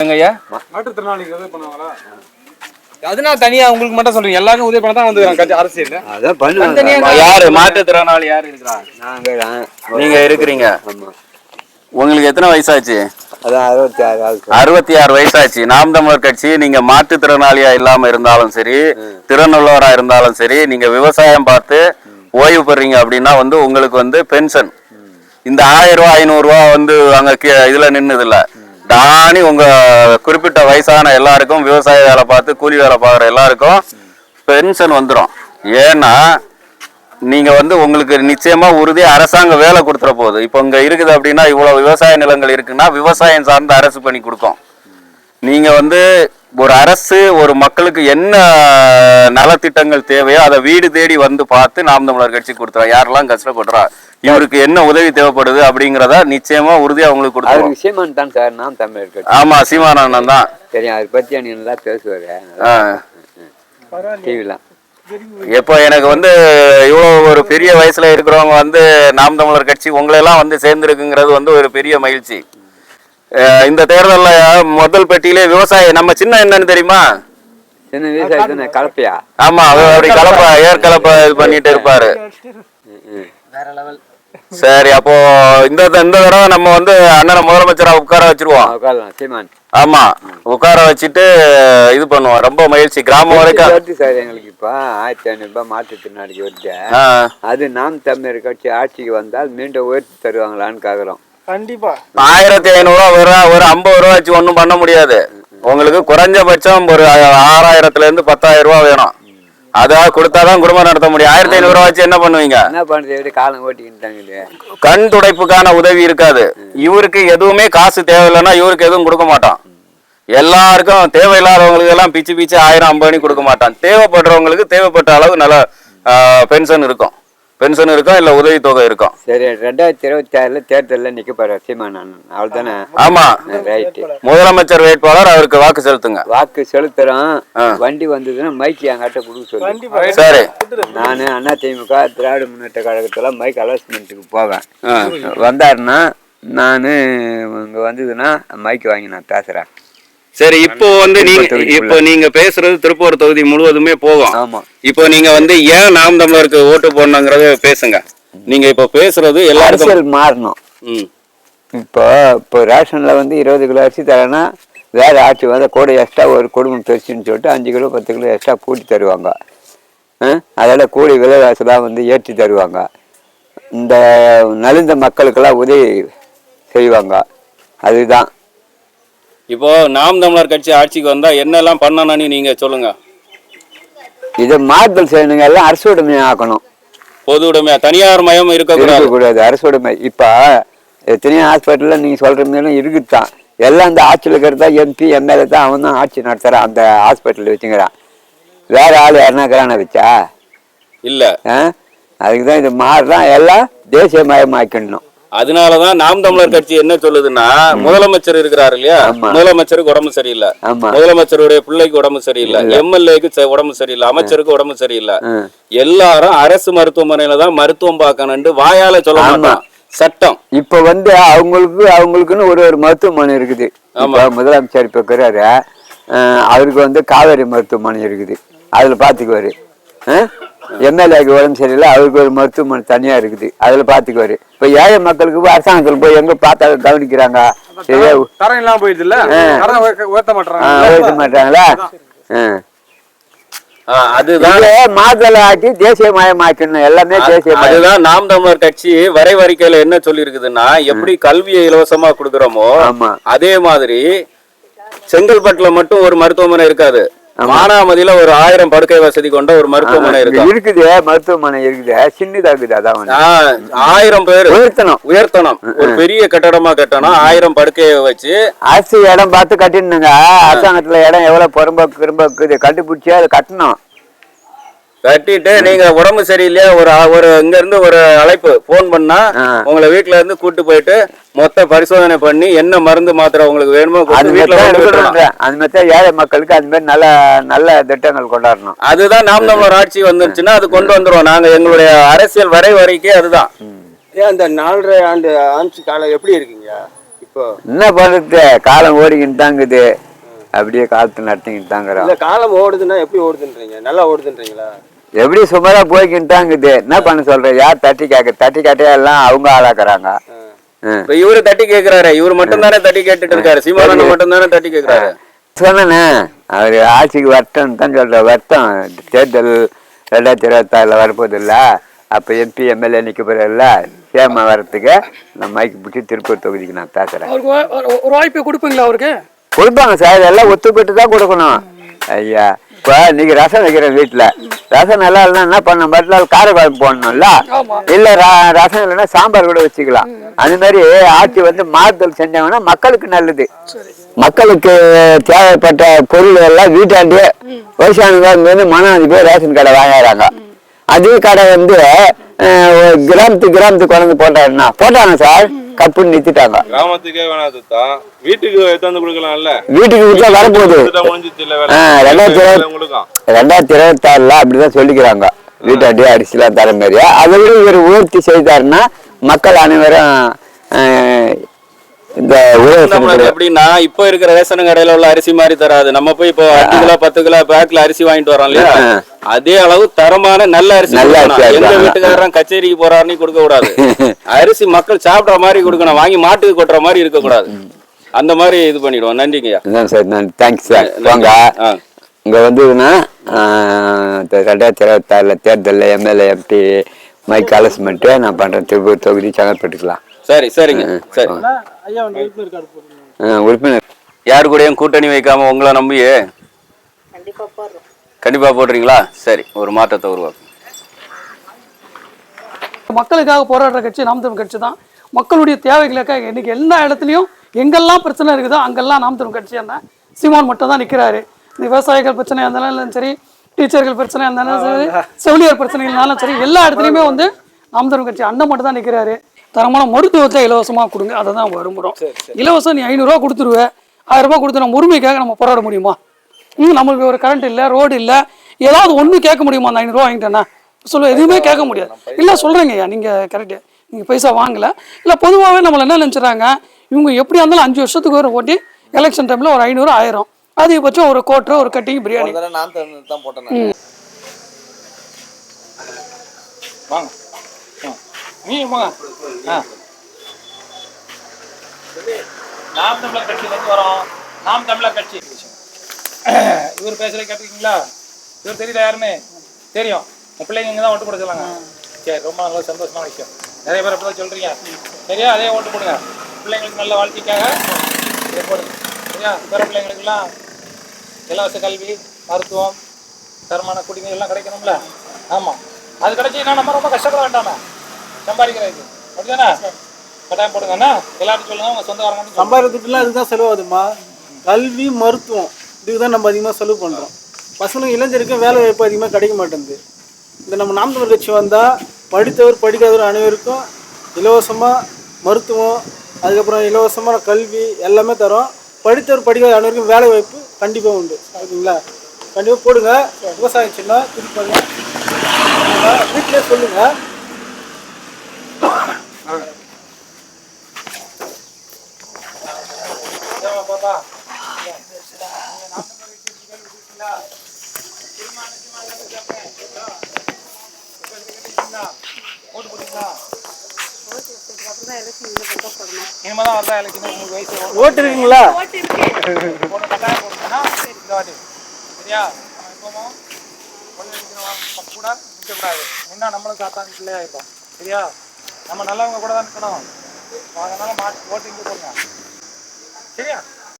ஐயா அதனால தனியா உங்களுக்கு மட்டும் சொல்றீங்க எல்லாரும் உதவி பண்ண தான் வந்து அரசியல் அதான் பண்ணுவாங்க. யாரு? மாற்றுத்திறனாளி யாரு இருக்கிறா? நாங்க தான். நீங்க இருக்கிறீங்க. உங்களுக்கு எத்தனை வயசாச்சு? அறுபத்தி ஆறு ஆகுது அறுபத்தி ஆறு வயசாச்சு. நாம் தமிழர் கட்சி நீங்க மாற்றுத்திறனாளியா இல்லாம இருந்தாலும் சரி திறனுள்ளவரா இருந்தாலும் சரி நீங்க விவசாயம் பார்த்து ஓய்வு பெறீங்க அப்படின்னா வந்து உங்களுக்கு வந்து பென்ஷன். இந்த ஆயிரம் ரூபாய் ஐநூறு ரூபா வந்து அங்க இதுல நின்னது இல்ல. தானி உங்க குறிப்பிட்ட வயசான எல்லாருக்கும் விவசாய வேலை பார்த்து கூலி வேலை பார்க்குற எல்லாருக்கும் பென்ஷன் வந்துடும் ஏன்னா நீங்க வந்து உங்களுக்கு நிச்சயமா உறுதி அரசாங்கம் வேலை கொடுத்துற போகுது இப்போ இங்க இருக்குது அப்படின்னா இவ்வளவு விவசாய நிலங்கள் இருக்குன்னா விவசாயம் சார்ந்த அரசு பணி கொடுக்கும். நீங்க வந்து ஒரு அரசு ஒரு மக்களுக்கு என்ன நலத்திட்டங்கள் தேவையோ அதை வீடு தேடி வந்து பார்த்து நாம் தமிழர் கட்சி கொடுத்துறா. யாரெல்லாம் கஷ்டப்படுறா? இவருக்கு என்ன உதவி தேவைப்படுது அப்படிங்கிறத நிச்சயமா உறுதியா உங்களுக்கு அவர் கொடுத்துருவோம். விஷயமான் தான் சார் நாம் தமிழர் கட்சி. ஆமா சீமானந்தன் தான். தெரியும் அதை பத்தி நீ நல்லா பேசுவாரு. டிவிலாம் இப்போ எனக்கு வந்து இவ்வளோ ஒரு பெரிய வயசுல இருக்கிறவங்க வந்து நாம் தமிழர் கட்சி உங்களெல்லாம் வந்து சேர்ந்துருக்குங்கிறது வந்து ஒரு பெரிய மகிழ்ச்சி. இந்த தேர்தலில் முதல் பெட்டியிலே விவசாயி நம்ம சின்ன என்னன்னு தெரியுமா? சின்ன விவசாயத்தை கலப்பையா? ஆமா அவர் அப்படி கலப்பை ஏர் கலப்பை இது பண்ணிட்டு இருப்பாரு. சரி அப்போ இந்த இந்த தடவை நம்ம வந்து அண்ணனை முதலமைச்சரா உட்கார வச்சிருவோம். ஆமா உட்கார வச்சுட்டு இது பண்ணுவோம். ரொம்ப மகிழ்ச்சி. கிராமம் வரைக்கும் வருது சார் எங்களுக்கு இப்போ ஆயிரத்தி ஐநூறு ரூபாய் மாற்றுத்திறனாளிக்கு வருது அது நாம் தமிழர் கட்சி ஆட்சிக்கு வந்தால் மீண்டும் உயர்த்தி தருவாங்களான்னு கேக்குறோம். கண்டிப்பா. ஆயிரத்தி ஐநூறு ரூபா ஒரு ஐம்பது ரூபா வச்சு ஒன்றும் பண்ண முடியாது. உங்களுக்கு குறைஞ்சபட்சம் ஒரு ஆறாயிரத்துல இருந்து பத்தாயிரம் ரூபா வேணும். அதாவது கொடுத்தாதான் குடும்பம் நடத்த முடியும். ஆயிரத்தி ஐநூறு ரூபா வச்சு என்ன பண்ணுவீங்க? என்ன எப்படி காலம் ஓட்டிக்கிட்டாங்களே கண் துடைப்புக்கான உதவி இருக்காது. இவருக்கு எதுவுமே காசு தேவையில்லைன்னா இவருக்கு எதுவும் கொடுக்க மாட்டான். எல்லாருக்கும் தேவையில்லாதவங்களுக்கு எல்லாம் பிச்சு பிச்சு ஆயிரம் ஐம்பது கொடுக்க மாட்டான். தேவைப்படுறவங்களுக்கு தேவைப்பட்ட அளவு நல்ல பென்ஷன் இருக்கும். பென்ஷன் இருக்கும் இல்ல உதவித்தொகை இருக்கும் சரி ரெண்டாயிரத்தி இருபத்தி ஆறுல தேர்தலில் நிக்க போற சீமான் அண்ணன் அவள் தானே ஆமா ரைட்டு முதலமைச்சர் வேட்பாளர் அவருக்கு வாக்கு செலுத்துங்க. வாக்கு செலுத்துறோம் வண்டி வந்ததுன்னா மைக்கு என்கிட்ட கொடுக்க சொல்லு. சரி. நான் அண்ணா திமுக திராவிட முன்னேற்ற கழகத்துல மைக் அலோஸ்மெண்ட்டுக்கு போவேன். வந்தாருன்னா நான் இங்கே வந்ததுன்னா மைக் வாங்கி நான் பேசுறேன். சரி இப்போ வந்து நீங்க. இப்போ நீங்க பேசுறது திருப்பூர் தொகுதி முழுவதுமே போகும். இப்போ நீங்க வந்து ஏன் நாம் தமிழருக்கு ஓட்டு போடணுங்கிறத பேசுங்க. நீங்க இப்போ பேசுறது எல்லாருக்கும் மாறணும். ம். இப்போ இப்போ ரேஷனில் வந்து இருபது கிலோ அரிசி தரேன்னா வேற ஆட்சி வந்து கூட எக்ஸ்ட்ரா ஒரு குடும்பம் பெருசுன்னு சொல்லிட்டு அஞ்சு கிலோ பத்து கிலோ எக்ஸ்ட்ரா கூட்டி தருவாங்க? அதோட கூலி விலைவாசிலாம் வந்து ஏற்றி தருவாங்க. இந்த நலிந்த மக்களுக்கெல்லாம் உதவி செய்வாங்க. அதுதான். இப்போ நாம் தமிழர் கட்சி ஆட்சிக்கு வந்தா என்னெல்லாம் பண்ணணும்னு நீங்க சொல்லுங்க. இதை மாறுதல் செய்யணுங்க எல்லாம் அரசுடைமை ஆக்கணும். பொது உடைமையா தனியார் மயம் இருக்கக்கூடாது. இருக்கக்கூடாது அரசுடைமை இப்போ எத்தனையோ ஹாஸ்பிட்டலில் நீங்கள் சொல்கிற மாதிரிலாம் இருக்குதான். எல்லாம் அந்த ஆட்சியில் இருக்கிறதா எம்பி எம்எல்ஏ தான் அவன் தான் ஆட்சி நடத்துகிறான் அந்த ஹாஸ்பிட்டல் வச்சுங்கிறான் வேற ஆள் யாருனா இருக்கிறான வச்சா? இல்ல. ஆ? அதுக்கு தான் இது மாறலாம் எல்லாம் தேசியமயமாக்கிடணும் அதனாலதான் நாம் தமிழர் கட்சி என்ன சொல்லுதுன்னா முதலமைச்சர் இருக்கிறாரு இல்லையா. முதலமைச்சருக்கு உடம்பு சரியில்லை. முதலமைச்சருடைய பிள்ளைக்கு உடம்பு சரியில்லை. எம்எல்ஏக்கு உடம்பு சரியில்லை. அமைச்சருக்கு உடம்பு சரியில்லை. எல்லாரும் அரசு மருத்துவமனையில தான் மருத்துவம் பார்க்கணும்னு வாயால சொல்ல மாட்டான் சட்டம். இப்போ வந்து அவங்களுக்கு அவங்களுக்குன்னு ஒரு ஒரு மருத்துவமனை இருக்குது. முதலமைச்சர் இப்போ இருக்கிறாரு. அவருக்கு வந்து காவேரி மருத்துவமனை இருக்குது. அதில் பார்த்துக்குவாரு எம்எல்ஏக்கு உடம்பு சரியில்லை அவருக்கு ஒரு மருத்துவமனை தனியாக இருக்குது. அதில் பார்த்துக்குவாரு இப்போ ஏழை மக்களுக்கு போய் அரசாங்கத்தில் போய் எங்கே பார்த்தா கவனிக்கிறாங்க? சரியா தரம் இல்லாம போயிடுது இல்ல? உயர்த்த- மாட்டாங்களா மாதல தேசியமயமாக்கணும் எல்லாமே தேசியமயம் அதுதான் நாம் தமிழர் கட்சி வரைவறிக்கையில என்ன சொல்லி இருக்குதுன்னா எப்படி கல்வியை இலவசமா கொடுக்குறோமோ ஆமா. அதே மாதிரி செங்கல்பட்டுல மட்டும் ஒரு மருத்துவமனை இருக்காது. மானாமதியில ஒரு ஆயிரம் படுக்கை வசதி கொண்ட ஒரு மருத்துவமனை இருக்கும் இருக்குது மருத்துவமனை இருக்குது. சின்னதா இருக்குது அதான் ஆயிரம் பேர். உயர்த்தணும். உயர்த்தணும். ஒரு பெரிய கட்டடமா கட்டணும். ஆயிரம் படுக்கையை வச்சு. அரசு இடம் பார்த்து கட்டிடணுங்க. அரசாங்கத்துல இடம் எவ்வளவு புறம்போக்கு கிரும்போக்கு கண்டுபிடிச்சி அதை கட்டணும். கட்டிட்டு நீங்க உடம்பு சரியில்லையா? ஒரு ஒரு இங்க இருந்து ஒரு அழைப்பு போன் பண்ணா. உங்களை வீட்ல இருந்து கூட்டு போயிட்டு மொத்த பரிசோதனை பண்ணி என்ன மருந்து மாத்திரை உங்களுக்கு வேணுமோ அது வீட்டுல மாதிரி ஏழை மக்களுக்கு அது மாதிரி நல்ல நல்ல திட்டங்கள் கொண்டாடணும். அதுதான் நாம் தமிழர் ஆட்சி வந்துருச்சுன்னா அது கொண்டு வந்துருவோம். நாங்க எங்களுடைய அரசியல் வரை வரைக்கும் அதுதான். ஏன் அந்த நாலரை ஆண்டு ஆட்சி காலம் எப்படி இருக்கீங்க? இப்போ என்ன பண்றது? காலம் ஓடிக்கிட்டு தாங்குது. அப்படியே காலத்து நடத்திக்கிட்டு தாங்கிறோம். காலம் ஓடுதுன்னா எப்படி ஓடுதுன்றீங்க? நல்லா ஓடுதுன்றீங்களா? எப்படி சுமாரா போய்க்கிட்டு தாங்குது என்ன பண்ண சொல்ற? யார் தட்டி கேட்க தட்டி கேட்டே எல்லாம் அவங்க ஆளாக்குறாங்க. இப்ப இவரு தட்டி கேக்குறாரு. இவரு மட்டும் தானே தட்டி கேட்டுட்டு இருக்காரு சீமானந்தம் மட்டும் தானே தட்டி கேக்குறாரு. சொன்னேனே அவர் ஆட்சிக்கு வரட்டும் தான் சொல்ற. வரட்டும். தேர்தல் ரெண்டாயிரத்தி இருபத்தாறுல வரப்போகுது இல்ல அப்ப எம்பி எம்எல்ஏ நிக்க போறதில்ல சேமா வரத்துக்கு நான் மைக்கு பிடிச்சி திருப்பூர் தொகுதிக்கு நான் பேசுறேன் ஒரு- ஒரு வாய்ப்பு கொடுப்பீங்களா அவருக்கு? கொடுப்பாங்க சார். எல்லாம் ஒத்துப்பட்டு தான் கொடுக்கணும் ஐயா இப்போ இன்னைக்கு ரசம் வைக்கிறேன் வீட்டுல ரசம் நல்லா இல்லைன்னா என்ன பண்ண மறுநாள் காரக்குழம்பு போடணும்ல? ஆமா. இல்ல ர- ரசம் இல்லைன்னா சாம்பார் கூட வச்சுக்கலாம். அது மாதிரி ஆட்சி வந்து மாறுதல் செஞ்சாங்கன்னா மக்களுக்கு நல்லது. மக்களுக்கு தேவைப்பட்ட பொருள் எல்லாம் வீட்டாண்டே விவசாயிங்க வந்து மனம் போய் ரேஷன் கடை வாங்குறாங்க. அதே கடை வந்து கிராமத்துக்கு கிராமத்துக்கு கொண்டு வந்து போட்டாருன்னா போட்டாங்க சார்? கப்புன்னு நிறுத்திட்டாங்க. கிராமத்துக்கே வேணாம் வீட்டுக்கு எடுத்தாந்து கொடுக்கலாம்ல? வீட்டுக்கு வீட்டுல வரப்போகுது. ரெண்டாயிரத்தி இருபது- ரெண்டாயிரத்தி இருபத்தி ஆறுல அப்படிதான் சொல்லிக்கிறாங்க. வீட்டாண்டி அரிசிலாம் தர மாதிரியா அதை விட இவர் உயர்த்தி செய்தாருன்னா மக்கள் அனைவரும் இந்த எப்படின்னா இப்ப இருக்கிற ரேஷன் கடையில உள்ள அரிசி மாதிரி தராது. நம்ம போய் இப்போ அஞ்சு கிலோ பத்து கிலோ பேக்ல அரிசி வாங்கிட்டு வரோம் இல்லையா. அதே அளவு தரமான நல்ல அரிசி இருக்கணும். வீட்டுக்காரன் கச்சேரிக்கு போறாருன்னு கொடுக்க கூடாது. அரிசி மக்கள் சாப்பிடுற மாதிரி கொடுக்கணும். வாங்கி மாட்டுக்கு கொட்டுற மாதிரி இருக்க கூடாது. அந்த மாதிரி இது பண்ணிடுவோம். நன்றிங்கய்யா. Sir thanks sir. ஆ. இங்க இந்த ரெண்டாயிரத்தி இருபத்தி ஆறுல தேர்தலில் எம்எல்ஏ எம்பி மைக் அலஸ்மெண்ட்டு நான் பண்றேன். திருப்பூர் தொகுதி செங்கல்பட்டுக்கலாம் சரி சரிங்க. சரி. உறுப்பினர் யாரு கூடயும் கூட்டணி வைக்காம உங்களை நம்பியே? கண்டிப்பா போடுறீங்களா? சரி ஒரு மாற்றத்தை உருவாக்கும். மக்களுக்காக போராடுற கட்சி நாம் தமிழ் கட்சி தான். மக்களுடைய தேவைகளுக்காக இன்னைக்கு எல்லா இடத்துலையும் எங்கெல்லாம் பிரச்சனை இருக்குதோ அங்கெல்லாம் நாம் தமிழ் கட்சி அந்த சீமான் மட்டும் தான் நிற்கிறாரு இந்த விவசாயிகள் பிரச்சனையாக இருந்தாலும் சரி டீச்சர்கள் பிரச்சனையாக இருந்தாலும் சரி செவிலியர் பிரச்சனைகள்னாலும் சரி எல்லா இடத்துலையுமே வந்து நாம் தமிழ் கட்சி அண்ணன் மட்டும் தான் நிற்கிறாரு தரமான மருத்துவத்தை இலவசமாக கொடுங்க அதை தான் விரும்புகிறோம் இலவசம் நீ ஐநூறுரூவா கொடுத்துருவேன் ஆயிரம் ரூபாய் கொடுத்து நம்ம உரிமைக்காக நம்ம போராட முடியுமா? ம் நம்மளுக்கு ஒரு கரண்ட் இல்லை ரோடு இல்லை ஏதாவது ஒன்று கேட்க முடியுமா அந்த ஐநூறுரூவா வாங்கிட்டேன்னா? சொல்ல எதுவுமே கேட்க முடியாது. இல்லை சொல்கிறேங்க ஐயா நீங்கள் கரெக்டு நீங்கள் பைசா வாங்கல. இல்லை பொதுவாகவே நம்மளை என்ன நினச்சிடறாங்க இவங்க எப்படியா இருந்தாலும் அஞ்சு வருஷத்துக்கு ஒரு ஓட்டி எலெக்ஷன் டைமில் ஒரு ஐநூறு ஆயிரம். அதிகபட்சம் ஒரு கோட்ரு ஒரு கட்டிங் பிரியாணி நான் தான் போட்டேன் வாங்க. நீ வாங்க. ஆ. நாம் தமிழர் கட்சியிலேருந்து வரோம். நாம் தமிழர் கட்சி. இவர் பேசுறது கேட்டிருக்கீங்களா? இவர் தெரியல யாருன்னு? தெரியும். உன் பிள்ளைங்க இங்கே தான் ஓட்டு போட சொல்லாங்க சரி ரொம்ப நல்ல சந்தோஷமான விஷயம். நிறைய பேர் அப்படி சொல்றீங்க. சரியா? அதே ஓட்டு போடுங்க. பிள்ளைங்களுக்கு நல்ல வாழ்க்கைக்காக போடுங்க. சரியா? பேர பிள்ளைங்களுக்கெல்லாம் இலவச கல்வி மருத்துவம் தரமான குடிநீர் எல்லாம் கிடைக்கணும்ல? ஆமாம் அது கிடைச்சின்னா நம்ம ரொம்ப கஷ்டப்பட வேண்டாமே. சம்பாதிக்கிறதுக்கு. அப்படிதானே? கட்டாயம் போடுங்கண்ணா. எல்லாரும் சொல்லுங்க உங்க சொந்தக்காரங்க சம்பாதிக்கிறதுக்குலாம் இதுதான் செலவாகுதுமா கல்வி மருத்துவம் இதுக்கு தான் நம்ம அதிகமாக செலவு பண்ணுறோம் பசங்களுக்கு இளைஞருக்கு வேலை வாய்ப்பு அதிகமாக கிடைக்க மாட்டேங்குது. இந்த நம்ம நாம் தமிழர் கட்சி வந்தால் படித்தவர் படிக்காதவர் அனைவருக்கும் இலவசமாக மருத்துவம் அதுக்கப்புறம் இலவசமான கல்வி எல்லாமே தரோம். படித்தவர் படிக்காத அனைவருக்கும் வேலை வாய்ப்பு கண்டிப்பாக உண்டு. ஓகேங்களா கண்டிப்பாக போடுங்க. விவசாயம் சின்ன திருப்பாங்க வீட்டிலே சொல்லுங்கள் பாப்பா இனிமே தான் வந்தா எலெக்ஷன் உங்களுக்கு வயசு ஓட்டு இருக்குங்களா இந்த சரியா நம்ம கூட நிற்கக்கூடாது முன்னா நம்மளும் சாத்தான் பிள்ளையா இருப்போம் சரியா நம்ம நல்லவங்க கூட தான் இருக்கணும் அதனால மாட்டு ஓட்டு இங்கே போடுங்க சரியா?